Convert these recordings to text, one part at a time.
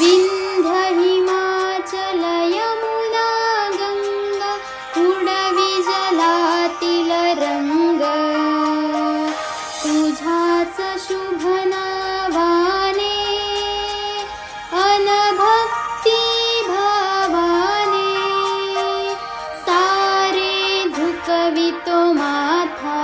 विन्धमाचलयमुना गङ्गडविजलातिलरङ्गुभनवाने अनभक्ति भवान्। सारे धुकवितो माथा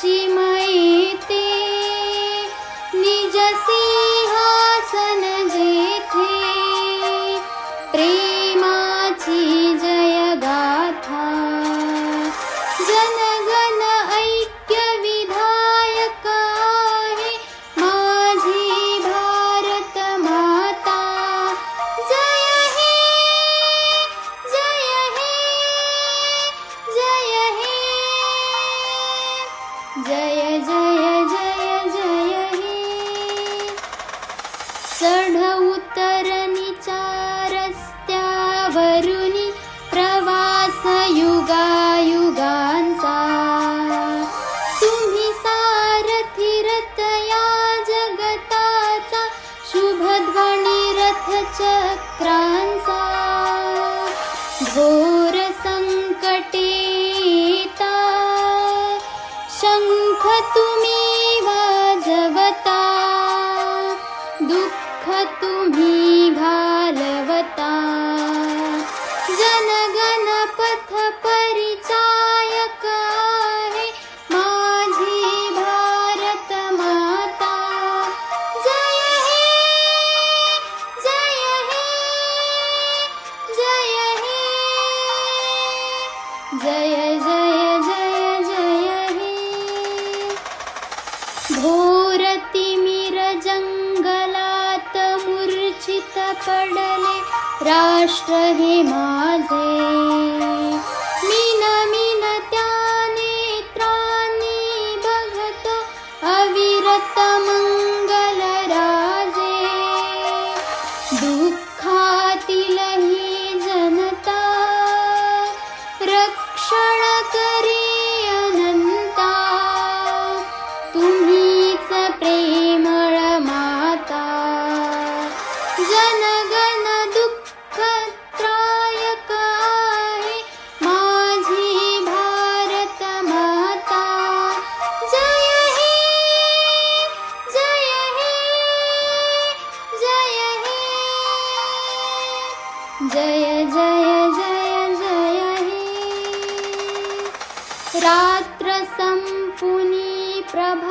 सीम् उतरणीच्या रस्त्यावरुनी प्रवास युगायुगांचा तुम्ही सारथी रथ या जगताचा शुभध्वनी रथचक्रांचा गो जय जय जय जय हे। भोरति मिर जङ्गलात् मूर्छित जय जय जय जय हे। रात्र सम्पुनी प्रभा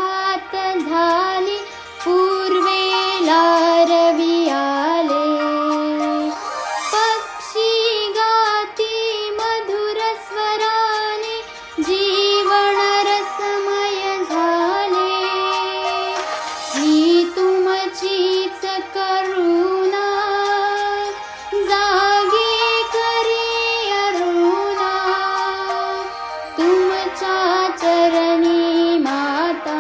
रणि माता।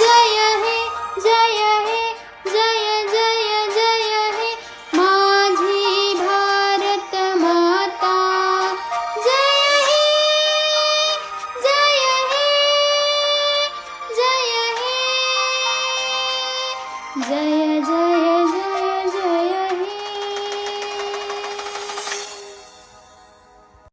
जय हे जय हे जय जय जय हे माझी भारत माता। जय हे जय हे जय हे जय जय